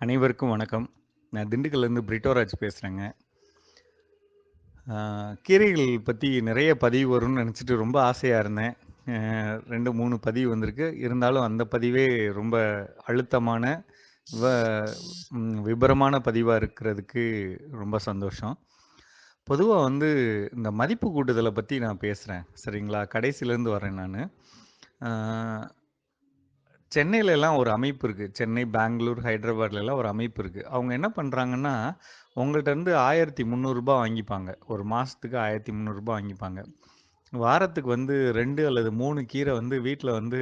அனைவருக்கும் வணக்கம். நான் திண்டுக்கல்லேருந்து பிரிட்டோராஜ் பேசுகிறேங்க கீரைகள் பற்றி நிறைய பதிவு வரும்னு நினச்சிட்டு ரொம்ப ஆசையாக இருந்தேன். ரெண்டு மூணு பதிவு வந்திருக்கு. இருந்தாலும் அந்த பதிவே ரொம்ப அழுத்தமான, வ விபரமான பதிவாக இருக்கிறதுக்கு ரொம்ப சந்தோஷம். பொதுவாக வந்து இந்த மதிப்பு கூட்டுதலை பற்றி நான் பேசுகிறேன் சரிங்களா? கடைசிலேருந்து வரேன் நான் சென்னையில சென்னையிலலாம் ஒரு அமைப்பு இருக்கு. சென்னை, பெங்களூர், ஹைதராபாத்லலாம் ஒரு அமைப்பு இருக்கு. அவங்க என்ன பண்றாங்கன்னா, உங்கள்ட்ட இருந்து ரூ. 1300 வாங்கிப்பாங்க. ஒரு மாசத்துக்கு ரூ. 1300 வாங்கிப்பாங்க. வாரத்துக்கு வந்து 2 அல்லது 3 கீரை வந்து வீட்ல வந்து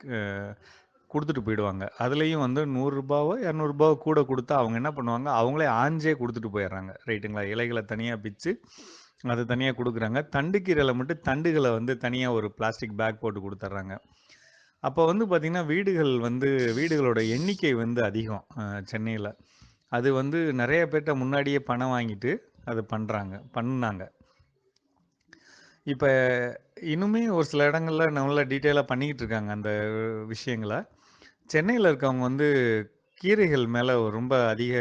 கொடுத்துட்டு குடுத்துட்டு போயிடுவாங்க. அதுலயும் வந்து ரூ. 100 ரூ. 200 கூட குடுத்தா அவங்க என்ன பண்ணுவாங்க, அவங்களே ஆஞ்சே குடுத்துட்டு போயிர்றாங்க. ரைட்டுங்களா? இலைகள தனியா பிச்சு, அது தனியா குடுக்குறாங்க. தண்டு கீரையில மட்டும் தண்டுகள வந்து தனியா ஒரு பிளாஸ்டிக் பேக் போட்டு குடுத்துர்றாங்க. அப்போ வந்து பார்த்தீங்கன்னா, வீடுகள் வந்து வீடுகளோட எண்ணிக்கை வந்து அதிகம் சென்னையில் அது வந்து நிறைய பேர்ட்ட முன்னாடியே பணம் வாங்கிட்டு அது பண்ணுறாங்க பண்ணாங்க இப்போ இன்னுமே ஒரு சில இடங்களில் நல்லா டீட்டெயிலாக பண்ணிக்கிட்டு இருக்காங்க அந்த விஷயங்கள. சென்னையில் இருக்கவங்க வந்து கீரைகள் மேலே ரொம்ப அதிக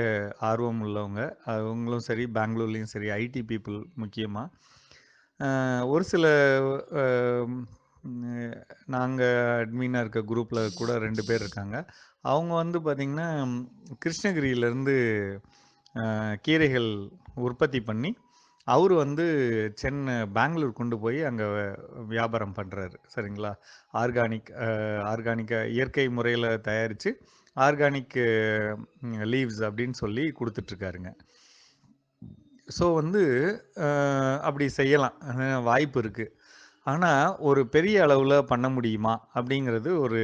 ஆர்வம் உள்ளவங்க. அவங்களும் சரி, பெங்களூர்லேயும் சரி, ஐடி பீப்புள் முக்கியமாக ஒரு சில நாங்கள் அட்மினாக இருக்க குரூப்பில் கூட ரெண்டு பேர் இருக்காங்க. அவங்க வந்து பார்த்திங்கன்னா கிருஷ்ணகிரியிலேருந்து கீரைகள் உற்பத்தி பண்ணி, அவர் வந்து சென்னை பெங்களூர் கொண்டு போய் அங்கே வியாபாரம் பண்ணுறாரு சரிங்களா? ஆர்கானிக் ஆர்கானிக்காக இயற்கை முறையில் தயாரித்து ஆர்கானிக் லீவ்ஸ் அப்படின்னு சொல்லி கொடுத்துட்ருக்காருங்க ஸோ வந்து அப்படி செய்யலாம். வாய்ப்பு இருக்குது ஆனால் ஒரு பெரிய அளவில் பண்ண முடியுமா? அப்படிங்கிறது ஒரு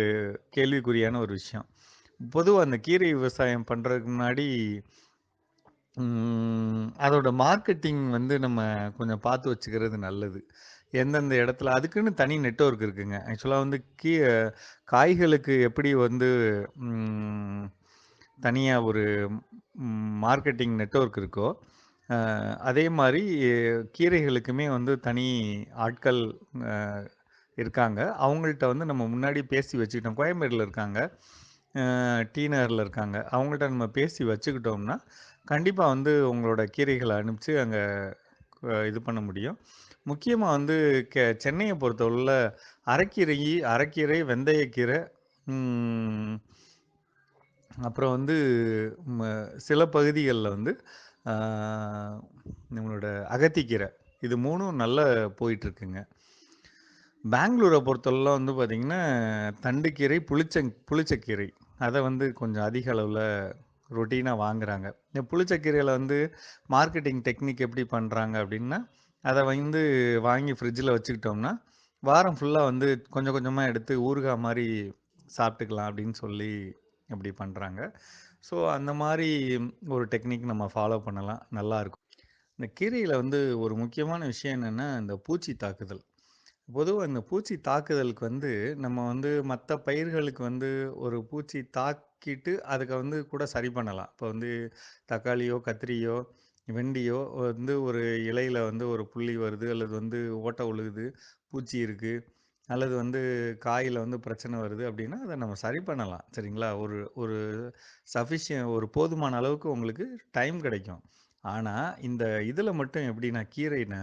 கேள்விக்குறியான ஒரு விஷயம். பொதுவாக அந்த கீரை விவசாயம் பண்ணுறதுக்கு முன்னாடி அதோட மார்க்கெட்டிங் வந்து நம்ம கொஞ்சம் பார்த்து வச்சுக்கிறது நல்லது. எந்தெந்த இடத்துல அதுக்குன்னு தனி நெட்வொர்க் இருக்குங்க. ஆக்சுவலாக வந்து கீ காய்களுக்கு எப்படி வந்து தனியாக ஒரு மார்க்கெட்டிங் நெட்வொர்க் இருக்கோ, அ அதே மாரி கீரைகளுக்குமே வந்து தனி ஆட்கள் அ இருக்காங்க. அவங்கள்ட்ட வந்து நம்ம முன்னாடி பேசி வச்சுக்கிட்டோம். கோயம்பேடுல இருக்காங்க. அ டி நகர்ல இருக்காங்க. அவங்கள்ட்ட நம்ம பேசி வச்சுக்கிட்டோம்னா, கண்டிப்பா வந்து உங்களோட கீரைகள அனுப்பிச்சு அங்க அ இது பண்ண முடியும். முக்கியமா வந்து கெ சென்னைய பொறுத்தளவுல அரைக்கீரை அரக்கீரை, வெந்தயக்கீரை, ம் அப்புறம் வந்து ம சில பகுதிகள்ல வந்து ஆ நம்மளோட அகத்திக்கீரை. இது 3ம் நல்லா போயிட்டுருக்குங்க. பெங்களூர பொறுத்தளவுல வந்து பார்த்தீங்கன்னா, தண்டுக்கீரை, புளிச்சங் புளிச்சக்கீரை. அத வந்து கொஞ்சம் அதிக அளவுல ரொட்டீனா வாங்குறாங்க. இந்த புளிச்சக்கீரையில வந்து மார்க்கெட்டிங் டெக்னிக் எப்படி பண்றாங்க அப்படின்னா, அத வந்து வாங்கி ஃப்ரிட்ஜில வச்சுக்கிட்டோம்னா, வாரம் ஃபுல்லா வந்து கொஞ்சம் கொஞ்சமா எடுத்து ஊறுகாய் மாரி சாப்பிட்டுக்கலாம் அப்படின்னு சொல்லி அப்படி பண்றாங்க. ஸோ அந்த மாதிரி ஒரு டெக்னிக் நம்ம ஃபாலோ பண்ணலாம். நல்லாயிருக்கும் இந்த கீரையில் வந்து ஒரு முக்கியமான விஷயம் என்னென்னா இந்த பூச்சி தாக்குதல். பொதுவாக இந்த பூச்சி தாக்குதலுக்கு வந்து நம்ம வந்து மற்ற பயிர்களுக்கு வந்து ஒரு பூச்சி தாக்கிட்டு அதுக்கு வந்து கூட சரி பண்ணலாம். இப்போ வந்து தக்காளியோ, கத்திரியோ, வெண்டியோ வந்து ஒரு இலையில் வந்து ஒரு புள்ளி வருது அல்லது வந்து ஓட்டை உழுகுது பூச்சி இருக்குது அல்லது வந்து காயில் வந்து பிரச்சனை வருது அப்படின்னா, அதை நம்ம சரி பண்ணலாம். சரிங்களா? ஒரு ஒரு சஃபிஷியன் ஒரு போதுமான அளவுக்கு உங்களுக்கு டைம் கிடைக்கும். ஆனால் இந்த இதில் மட்டும் எப்படின்னா கீரைன்னா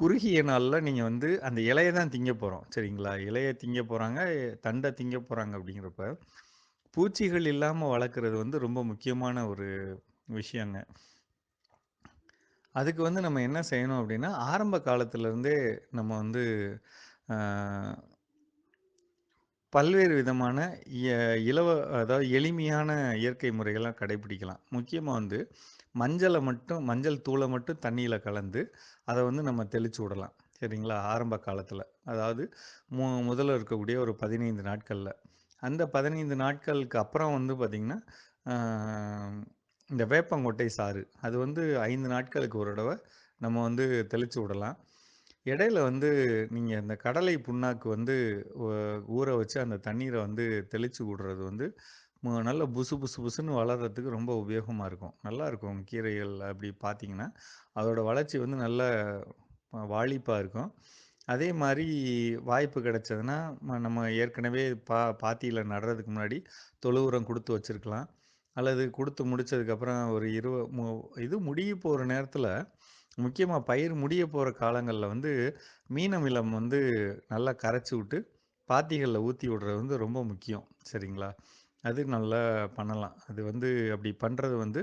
குறுகிய நாளில் நீங்கள் வந்து அந்த இலையை தான் திங்க போகிறோம் சரிங்களா? இலையை திங்க போகிறாங்க தண்டை திங்க போகிறாங்க அப்படிங்கிறப்ப, பூச்சிகள் இல்லாமல் வளர்க்குறது வந்து ரொம்ப முக்கியமான ஒரு விஷயங்க. அதுக்கு வந்து நம்ம என்ன செய்யணும் அப்படின்னா, ஆரம்ப காலத்துலேருந்தே நம்ம வந்து பல்வேறு விதமான இலவ அதாவது எளிமையான இயற்கை முறைகளாக கடைபிடிக்கலாம். முக்கியமாக வந்து மஞ்சளை மட்டும் மஞ்சள் தூளை மட்டும் தண்ணியில் கலந்து, அதை வந்து நம்ம தெளிச்சு விடலாம். சரிங்களா? ஆரம்ப காலத்தில் அதாவது மு முதல்ல இருக்கக்கூடிய ஒரு பதினைந்து நாட்களில் அந்த 15 நாட்களுக்கு அப்புறம் வந்து பார்த்திங்கன்னா இந்த வேப்பங்கொட்டை சாறு. அது வந்து ஐந்து நாட்களுக்கு ஒரு தடவை நம்ம வந்து தெளித்து விடலாம். இடையில வந்து நீங்க இந்த கடலை புண்ணாக்கு வந்து ஊற வச்சு அந்த தண்ணீரை வந்து தெளிச்சு விடுறது வந்து மு நல்ல புசு புசு புசுன்னு வளர்றதுக்கு ரொம்ப உபயோகமாக இருக்கும். நல்லாயிருக்கும் கீரைகள் அப்படி பார்த்தீங்கன்னா, அதோட வளர்ச்சி வந்து நல்ல அ இருக்கும். அதே மாதிரி வாய்ப்பு கிடைச்சதுன்னா, ம நம்ம ஏற்கனவே பா பாத்தியில் நடுறதுக்கு முன்னாடி தொழு உரம் கொடுத்து வச்சிருக்கலாம். அல்லது கொடுத்து முடிச்சதுக்கப்புறம் ஒரு இருவ மு இது முடிய போகிற நேரத்தில் முக்கியமா பயிர் முடிய போற காலங்கள்ல வந்து, மீன் அமிலம் வந்து நல்லா கரைச்சி விட்டு, பாத்திகள்ல ஊத்தி விடுறது வந்து ரொம்ப முக்கியம். சரிங்களா? அது நல்லா பண்ணலாம். அது வந்து அப்படி பண்றது வந்து,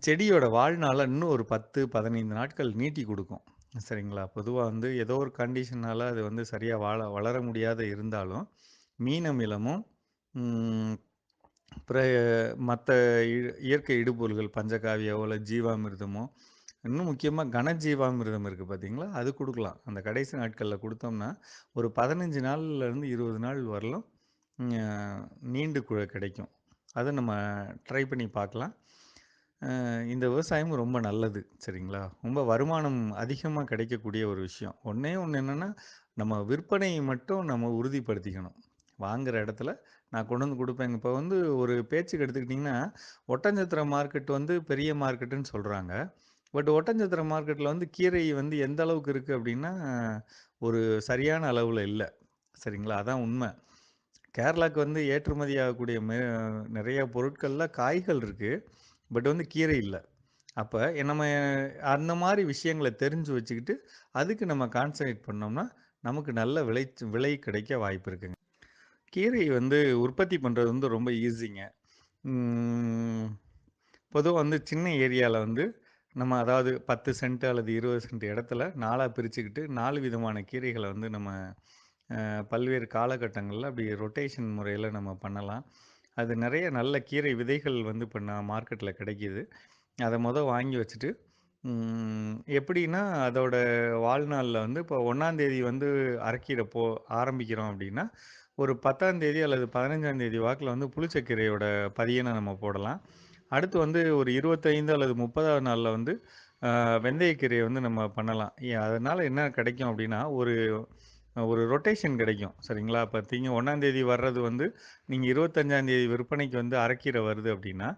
செடியோட வாழ்நாளை இன்னும் ஒரு 10, 15 நாட்கள் நீட்டி கொடுக்கும் சரிங்களா? பொதுவாக வந்து ஏதோ ஒரு கண்டிஷனால அது வந்து சரியாக வாழ வளர முடியாத இருந்தாலும், மீன் அமிலமும், ம் பிற மற்ற இயற்கை இடுபொருள்கள் பஞ்சகாவியாவோ, இல்லை ஜீவாமிர்தமோ, இன்னும் முக்கியமாக கனஜீவாமிர்தம் இருக்குது பார்த்தீங்களா? அது கொடுக்கலாம் அந்த கடைசி நாட்களில் கொடுத்தோம்னா ஒரு பதினஞ்சு நாள்லேருந்து இருபது நாள் வரலும் நீண்டு குழ கிடைக்கும். அதை நம்ம ட்ரை பண்ணி பார்க்கலாம். இந்த விவசாயமும் ரொம்ப நல்லது. சரிங்களா? ரொம்ப வருமானம் அதிகமாக கிடைக்கக்கூடிய ஒரு விஷயம். ஒன்றே ஒன்று என்னென்னா நம்ம விற்பனையை மட்டும் நம்ம உறுதிப்படுத்திக்கணும். வாங்குகிற இடத்துல நான் கொண்டு வந்து கொடுப்பேங்க இப்போ வந்து ஒரு பேச்சுக்கு எடுத்துக்கிட்டிங்கன்னா ஒட்டஞ்சத்திர மார்க்கெட் வந்து பெரிய மார்க்கெட்டுன்னு சொல்கிறாங்க பட் ஒட்டஞ்சத்திர மார்க்கெட்டில் வந்து கீரை வந்து எந்த அளவுக்கு இருக்குது அப்படின்னா, ஒரு சரியான அளவில் இல்லை. சரிங்களா? அதான் உண்மை. கேரளாவுக்கு வந்து ஏற்றுமதி ஆகக்கூடிய மே நிறைய பொருட்கள்ல காய்கள் இருக்குது பட் வந்து கீரை இல்லை. அப்போ நம்ம அந்த மாதிரி விஷயங்களை தெரிஞ்சு வச்சுக்கிட்டு, அதுக்கு நம்ம கான்சன்ட்ரேட் பண்ணோம்னா, நமக்கு நல்ல விளை விலை கிடைக்க வாய்ப்பு இருக்குங்க. கீரை வந்து உற்பத்தி பண்ணுறது வந்து ரொம்ப ஈஸிங்க. பொதுவாக வந்து சின்ன ஏரியாவில் வந்து நம்ம அதாவது 10 சென்ட் அல்லது 20 சென்ட் இடத்துல நாளாக பிரிச்சுக்கிட்டு நாலு விதமான கீரைகளை வந்து நம்ம பல்வேறு காலகட்டங்களில் அப்படி ரொட்டேஷன் முறையில் நம்ம பண்ணலாம். அது நிறைய நல்ல கீரை விதைகள் வந்து இப்போ நான் மார்க்கெட்டில் கிடைக்கிது அதை மொதல் வாங்கி வச்சுட்டு, எப்படின்னா அதோட வாழ்நாளில் வந்து இப்போ ஒன்றாந்தேதி வந்து அரைக்கீர போ ஆரம்பிக்கிறோம் அப்படின்னா, ஒரு 10ஆம் தேதி அல்லது 15ஆம் தேதி வாக்கில் வந்து புளிச்சக்கீரையோட பதியனை நம்ம போடலாம். அடுத்து வந்து ஒரு 25 அல்லது முப்பதாவது நாளில் வந்து வெந்தயக்கீரையை வந்து நம்ம பண்ணலாம். அதனால் என்ன கிடைக்கும் அப்படின்னா, ஒரு ஒரு ரொட்டேஷன் கிடைக்கும். சரிங்களா? இப்ப திங்க 1ஆம் தேதி வர்றது வந்து, நீங்கள் இருபத்தஞ்சாந்தேதி விற்பனைக்கு வந்து அரைக்கீரை வருது அப்படின்னா,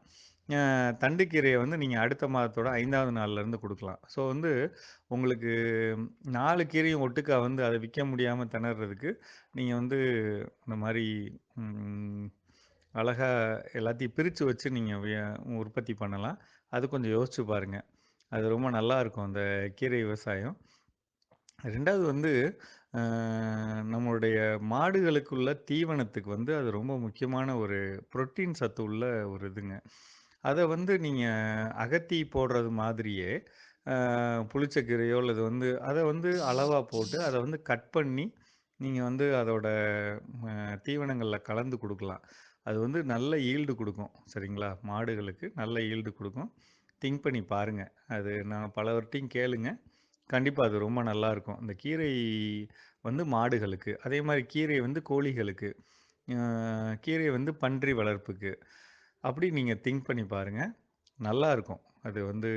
அ தண்டுக்கீரைய வந்து நீங்க அடுத்த மாதத்தோட 5வது நாள்லருந்து குடுக்கலாம். ஸோ வந்து உங்களுக்கு 4 கீரையும் ஒட்டுக்கா வந்து அத விக்க முடியாம திணறதுக்கு, நீங்க வந்து இந்த மாரி ம் அழகா எல்லாத்தையும் பிரிச்சு வச்சு நீங்க விய உற்பத்தி பண்ணலாம். அது கொஞ்சம் யோசிச்சு பாருங்க. அது ரொம்ப நல்லாருக்கும் அந்த கீரை விவசாயம். 2வது வந்து அ நம்மளுடைய மாடுகளுக்குள்ள தீவனத்துக்கு வந்து அது ரொம்ப முக்கியமான ஒரு புரோட்டீன் சத்து உள்ள ஒரு இதுங்க. அதை வந்து நீங்கள் அகத்தி போடுறது மாதிரியே, புளிச்சக்கீரையோ அல்லது வந்து அதை வந்து அளவாக போட்டு, அதை வந்து கட் பண்ணி, நீங்கள் வந்து அதோட தீவனங்களில் கலந்து கொடுக்கலாம் அது வந்து நல்ல ஈல்டு கொடுக்கும் சரிங்களா? மாடுகளுக்கு நல்ல ஈல்டு கொடுக்கும் திங்க் பண்ணி பாருங்கள் அது நான் பலவர்கிட்டையும் கேளுங்க. கண்டிப்பாக அது ரொம்ப நல்லாயிருக்கும் இந்த கீரை வந்து மாடுகளுக்கு, அதே மாதிரி கீரை வந்து கோழிகளுக்கு, கீரை வந்து பன்றி வளர்ப்புக்கு. அப்படி நீங்கள் திங்க் பண்ணி பாருங்க. நல்லாருக்கும். அது வந்து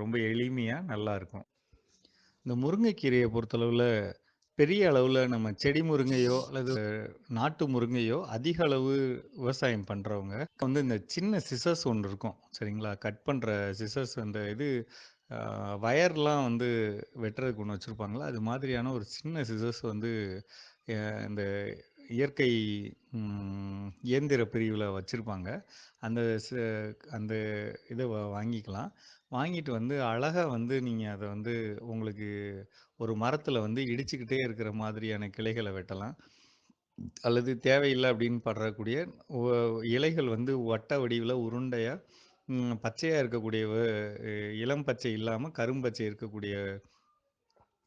ரொம்ப எளிமையாக நல்லா இருக்கும் இந்த முருங்கைக்கீரையை பொறுத்தளவில் பெரிய அளவில் நம்ம செடி முருங்கையோ அல்லது நாட்டு முருங்கையோ அதிக அளவு விவசாயம் பண்ணுறவங்க வந்து இந்த சின்ன சிசர்ஸ் ஒன்று இருக்கும். சரிங்களா? கட் பண்ணுற சிசர்ஸ் அந்த இது வயர்லாம் வந்து வெட்டுறதுக்கு ஒன்று வச்சுருப்பாங்களா அது மாதிரியான ஒரு சின்ன சிசர்ஸ் வந்து இந்த இயற்கை இயந்திர பிரிவில் வச்சுருப்பாங்க அந்த ச அந்த இதை வ வாங்கிக்கலாம். வாங்கிட்டு வந்து அழகாக வந்து நீங்கள் அதை வந்து உங்களுக்கு ஒரு மரத்தில் வந்து இடிச்சுக்கிட்டே இருக்கிற மாதிரியான கிளைகளை வெட்டலாம். அல்லது தேவையில்லை அப்படின்னு படுறக்கூடிய இலைகள் வந்து வட்ட வடிவில் உருண்டையாக பச்சையாக இருக்கக்கூடிய வ இளம் பச்சை இல்லாமல் கரும்பச்சை இருக்கக்கூடிய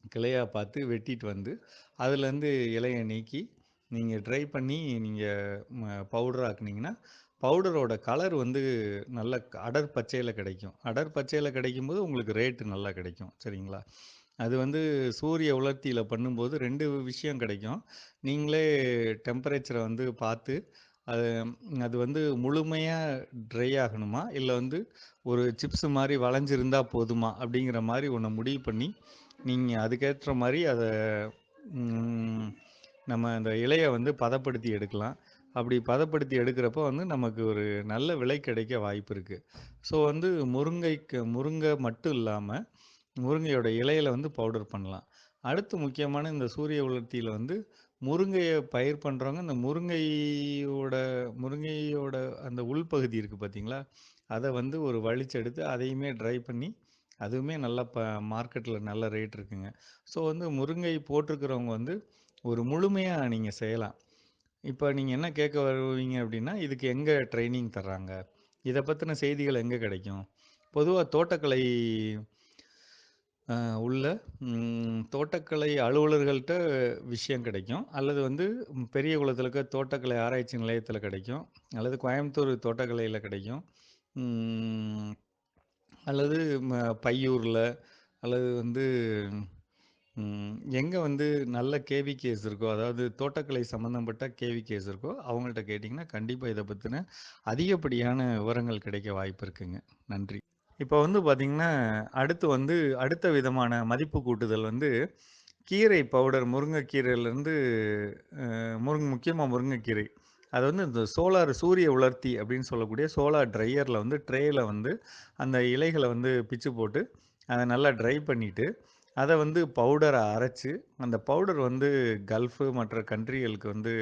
கிளையாக பார்த்து வெட்டிட்டு வந்து, அதுலேருந்து இலையை நீக்கி, நீங்கள் ட்ரை பண்ணி நீங்கள் பவுடர் ஆக்குனீங்கன்னா, பவுடரோட கலர் வந்து நல்ல அடர் பச்சையில் கிடைக்கும். அடர் பச்சையில கிடைக்கும்போது உங்களுக்கு ரேட்டு நல்லா கிடைக்கும். சரிங்களா? அது வந்து சூரிய உலர்த்தியில் பண்ணும்போது ரெண்டு விஷயம் கிடைக்கும். நீங்களே டெம்பரேச்சரை வந்து பார்த்து, அது அது வந்து முழுமையாக ட்ரை ஆகணுமா? இல்லை வந்து ஒரு சிப்ஸ் மாதிரி வளைஞ்சிருந்தா போதுமா? அப்படிங்கிற மாதிரி ஒன்று முடிவு பண்ணி, நீங்கள் அதுக்கேற்ற மாதிரி அதை நம்ம அந்த இலையை வந்து பதப்படுத்தி எடுக்கலாம். அப்படி பதப்படுத்தி எடுக்கிறப்போ வந்து நமக்கு ஒரு நல்ல விலை கிடைக்க வாய்ப்பு இருக்குது ஸோ வந்து முருங்கைக்கு முருங்கை மட்டும் இல்லாமல் முருங்கையோட இலையில வந்து பவுடர் பண்ணலாம். அடுத்து முக்கியமான இந்த சூரிய உலர்த்தியில் வந்து முருங்கையை பயிர் பண்ணுறவங்க இந்த முருங்கையோட முருங்கையோட அந்த உள்பகுதி இருக்குது பார்த்தீங்களா? அதை வந்து ஒரு வழிச்செடுத்து அதையுமே ட்ரை பண்ணி, அதுவுமே நல்லா ப மார்க்கெட்டில் நல்ல ரேட் இருக்குங்க. ஸோ வந்து முருங்கை போட்டிருக்கிறவங்க வந்து ஒரு முழுமையாக நீங்கள் செய்யலாம். இப்போ நீங்கள் என்ன கேட்க வருவீங்க அப்படின்னா இதுக்கு எங்கே ட்ரைனிங் தர்றாங்க? இதை பற்றின செய்திகள் எங்கே கிடைக்கும்? பொதுவாக தோட்டக்கலை உள்ள தோட்டக்கலை அலுவலர்கள்ட்ட விஷயம் கிடைக்கும். அல்லது வந்து பெரிய குளத்தில் இருக்க தோட்டக்கலை ஆராய்ச்சி நிலையத்தில் கிடைக்கும். அல்லது கோயம்புத்தூர் தோட்டக்கலையில் கிடைக்கும். அல்லது ம அல்லது வந்து ம் எங்க வந்து நல்ல கேவிகேஸ் இருக்கோ, அதாவது தோட்டக்கலை சம்மந்தப்பட்ட கேவிகேஸ் இருக்கோ, அவங்கள்ட்ட கேட்டீங்கன்னா, கண்டிப்பா இத பத்தின அதிகப்படியான விவரங்கள் கிடைக்க வாய்ப்பு இருக்குங்க. நன்றி. இப்ப வந்து பார்த்திங்கன்னா அடுத்து வந்து அடுத்த விதமான மதிப்பு கூட்டுதல் வந்து, கீரை பவுடர் முருங்கைக்கீரையிலருந்து அ முருங் முக்கியமா முருங்கைக்கீரை. அது வந்து இந்த சோலார் சூரிய உலர்த்தி அப்படின்னு சொல்லக்கூடிய சோலார் ட்ரையர்ல வந்து ட்ரேல வந்து அந்த இலைகள வந்து பிச்சு போட்டு, அத நல்லா ட்ரை பண்ணிட்டு, அதை வந்து பவுடரை அரைச்சு, அந்த பவுடர் வந்து கல்ஃபு மற்ற கண்ட்ரிகளுக்கு வந்து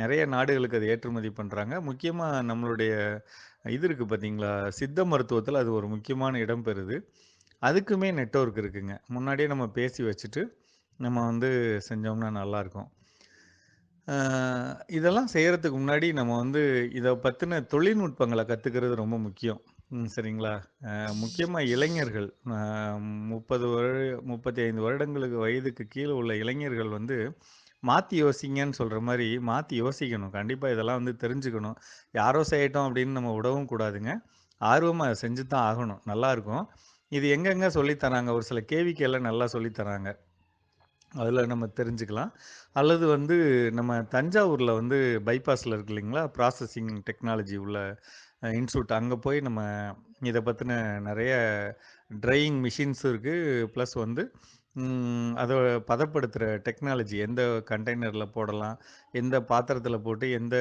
நிறைய நாடுகளுக்கு அது ஏற்றுமதி பண்ணுறாங்க முக்கியமாக நம்மளுடைய இது இருக்குது பார்த்தீங்களா? சித்த மருத்துவத்தில் அது ஒரு முக்கியமான இடம் பெறுது. அதுக்குமே நெட்வொர்க் இருக்குங்க. முன்னாடியே நம்ம பேசி வச்சுட்டு, நம்ம வந்து செஞ்சோம்னா நல்லாயிருக்கும் இதெல்லாம் செய்கிறதுக்கு முன்னாடி நம்ம வந்து இதை பற்றின தொழில்நுட்பங்களை கற்றுக்கிறது ரொம்ப முக்கியம். ம் சரிங்களா? முக்கியமாக இளைஞர்கள் முப்பது 30 வரு 35 வருடங்களுக்கு வயதுக்கு கீழே உள்ள இளைஞர்கள் வந்து மாற்றி யோசிங்கன்னு சொல்கிற மாதிரி மாற்றி யோசிக்கணும். கண்டிப்பாக இதெல்லாம் வந்து தெரிஞ்சுக்கணும். யாரோ செய்யட்டோம் அப்படின்னு நம்ம விடவும் கூடாதுங்க. ஆர்வமாக செஞ்சு தான் ஆகணும். நல்லாயிருக்கும் இது எங்கெங்கே சொல்லித்தராங்க ஒரு சில கேவிக்கெல்லாம் நல்லா சொல்லித்தராங்க தராங்க. நம்ம தெரிஞ்சுக்கலாம். அல்லது வந்து நம்ம தஞ்சாவூரில் வந்து பைபாஸில் இருக்கு இல்லைங்களா? ப்ராசஸிங் டெக்னாலஜி உள்ள அ அங்கே போய் நம்ம இதை பற்றின நிறைய ட்ரையிங் மிஷின்ஸ் இருக்குது ப்ளஸ் வந்து அதை பதப்படுத்துகிற டெக்னாலஜி எந்த கண்டெய்னரில் போடலாம்? எந்த பாத்திரத்தில் போட்டு, எந்த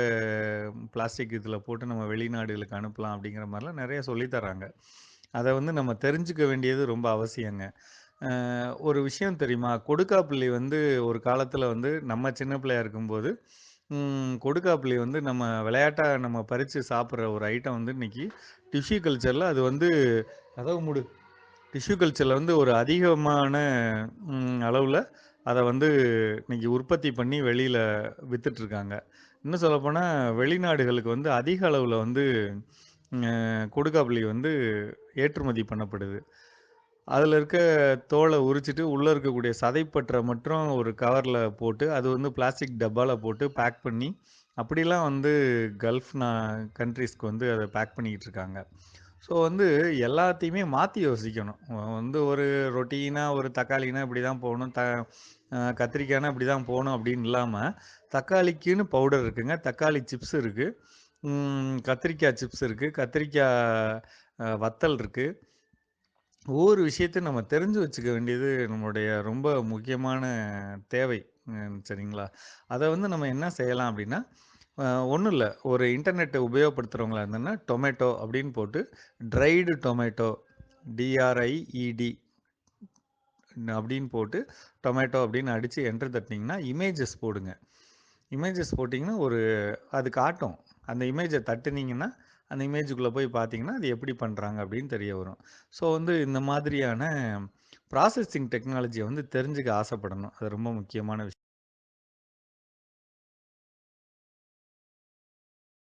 பிளாஸ்டிக் இதில் போட்டு நம்ம வெளிநாடுகளுக்கு அனுப்பலாம் அப்படிங்கிற மாதிரிலாம் நிறைய சொல்லித்தராங்க தராங்க. வந்து நம்ம தெரிஞ்சுக்க வேண்டியது ரொம்ப அவசியங்க. ஒரு விஷயம் தெரியுமா? கொடுக்காப்புள்ளி வந்து ஒரு காலத்தில் வந்து நம்ம சின்ன பிள்ளையா இருக்கும்போது, ம் கொடுக்காப்புளி வந்து நம்ம விளையாட்டா நம்ம பறிச்சு சாப்பிடுற ஒரு ஐட்டம் வந்து இன்னைக்கு டிஷ்யூ கல்ச்சர்ல அது வந்து கதவ மூடு. டிஷ்யூ கல்ச்சர்ல வந்து ஒரு அதிகமான ம் அளவுல அத வந்து இன்னைக்கு உற்பத்தி பண்ணி வெளியில வித்துட்டுருக்காங்க. இன்னும் சொல்லப்போனா வெளிநாடுகளுக்கு வந்து அதிக அளவுல வந்து அ கொடுக்காப்புளி வந்து ஏற்றுமதி பண்ணப்படுது. அதில் இருக்க தோலை உரிச்சிட்டு உள்ளே இருக்கக்கூடிய சதைப்பற்றை மட்டும் ஒரு கவரில் போட்டு, அது வந்து பிளாஸ்டிக் டப்பாவில் போட்டு பேக் பண்ணி, அப்படிலாம் வந்து கல்ஃப் நா கண்ட்ரீஸ்க்கு வந்து அதை பேக் பண்ணிக்கிட்டு இருக்காங்க. ஸோ வந்து எல்லாத்தையுமே மாற்றி யோசிக்கணும். வந்து ஒரு ரொட்டீனா ஒரு தக்காளினா இப்படி தான் போகணும். த கத்திரிக்காய்னா இப்படி தான் போகணும் அப்படின்னு இல்லாமல் தக்காளிக்குன்னு பவுடர் இருக்குங்க. தக்காளி சிப்ஸ் இருக்கு. கத்திரிக்காய் சிப்ஸ் இருக்குது கத்திரிக்காய் வத்தல் இருக்குது ஒவ்வொரு விஷயத்தையும் நம்ம தெரிஞ்சு வச்சுக்க வேண்டியது நம்மளுடைய ரொம்ப முக்கியமான தேவை. சரிங்களா? அதை வந்து நம்ம என்ன செய்யலாம் அப்படின்னா, ஒன்றும் இல்லை ஒரு இன்டர்நெட்டை உபயோகப்படுத்துறவங்களா இருந்தோம்னா, டொமேட்டோ அப்படின்னு போட்டு ட்ரைடு டொமேட்டோ டிஆர்ஐஇடி அப்படின்னு போட்டு டொமேட்டோ அப்படின்னு அடித்து என்ட்ரு தட்டினீங்கன்னா, இமேஜஸ் போடுங்க. இமேஜஸ் போட்டிங்கன்னா ஒரு அது காட்டும். அந்த இமேஜை தட்டுனீங்கன்னா, அந்த இமேஜுக்குள்ளே போய் பார்த்தீங்கன்னா, அது எப்படி பண்ணுறாங்க அப்படின்னு தெரிய வரும். ஸோ வந்து இந்த மாதிரியான ப்ராசஸிங் டெக்னாலஜியை வந்து தெரிஞ்சுக்க ஆசைப்படணும். அது ரொம்ப முக்கியமான விஷயம்.